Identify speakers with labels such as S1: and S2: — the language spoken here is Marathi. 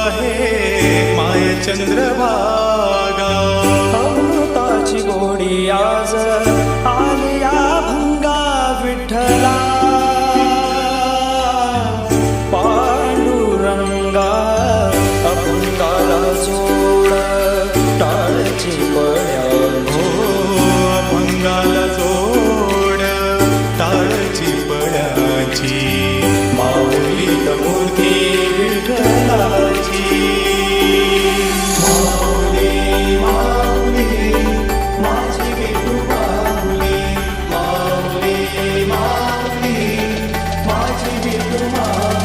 S1: आहे. माय चंद्रभा you.